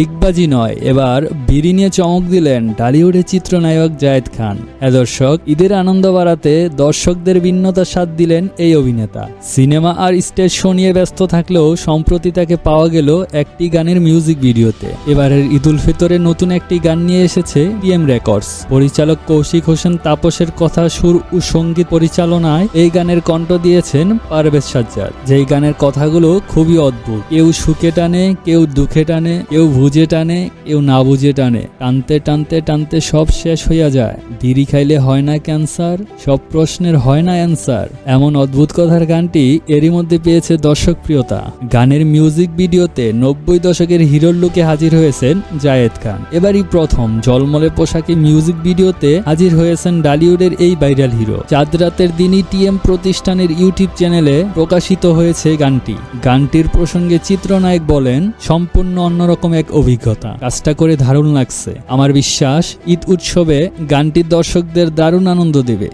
ডিগবাজি নয়, এবার বিড়ি নিয়ে চমক দিলেন টালিউডের চিত্রনায়ক জায়েদ খান। হ্যাঁ দর্শক ঈদের আনন্দ বাড়াতে দর্শকদের ভিন্নতার স্বাদ দিলেন এই অভিনেতা। সিনেমা আর স্টেজ শো নিয়ে ব্যস্ত থাকলেও সম্প্রতি তাকে পাওয়া গেল একটি গানের মিউজিক ভিডিওতে। এবারের ঈদুল ফিতরে নতুন একটি গান নিয়ে এসেছে টিএম রেকর্ডস। পরিচালক কৌশিক হোসেন তাপসের কথা সুর ও সংগীত পরিচালনায় এই গানের কণ্ঠ দিয়েছেন পারভেজ সাজ্জাদ। যেই গানের কথাগুলো খুবই অদ্ভুত। কেউ সুখে টানে, কেউ দুঃখে টানে, কেউ বুঝে টানে, কেউ না বুঝে টানে। টানতে টানতে টানতে সব শেষ হইয়া যায়। বিড়ি খাইলে হয় না ক্যান্সার? সব প্রশ্নের হয় না অ্যান্সার। এমন অদ্ভুত কথার গানটি এরই মধ্যে পেয়েছে দর্শক প্রিয়তা গানের মিউজিক ভিডিওতে নব্বই দশকের হিরোর লুকে হাজির হয়েছেন জায়েদ খান। এবারই প্রথম জলমলে পোশাকে মিউজিক ভিডিওতে হাজির হয়েছেন ডালিউডের এই ভাইরাল হিরো। চাঁদ রাতের দিনই টিএম প্রতিষ্ঠানের ইউটিউব চ্যানেলে প্রকাশিত হয়েছে গানটি। গানটির প্রসঙ্গে চিত্রনায়ক বলেন, সম্পূর্ণ অন্যরকম এক অভিজ্ঞতা। কাজটা করে দারুণ লাগছে। আমার বিশ্বাস ঈদ উৎসবে গানটি দর্শকদের দারুণ আনন্দ দেবে।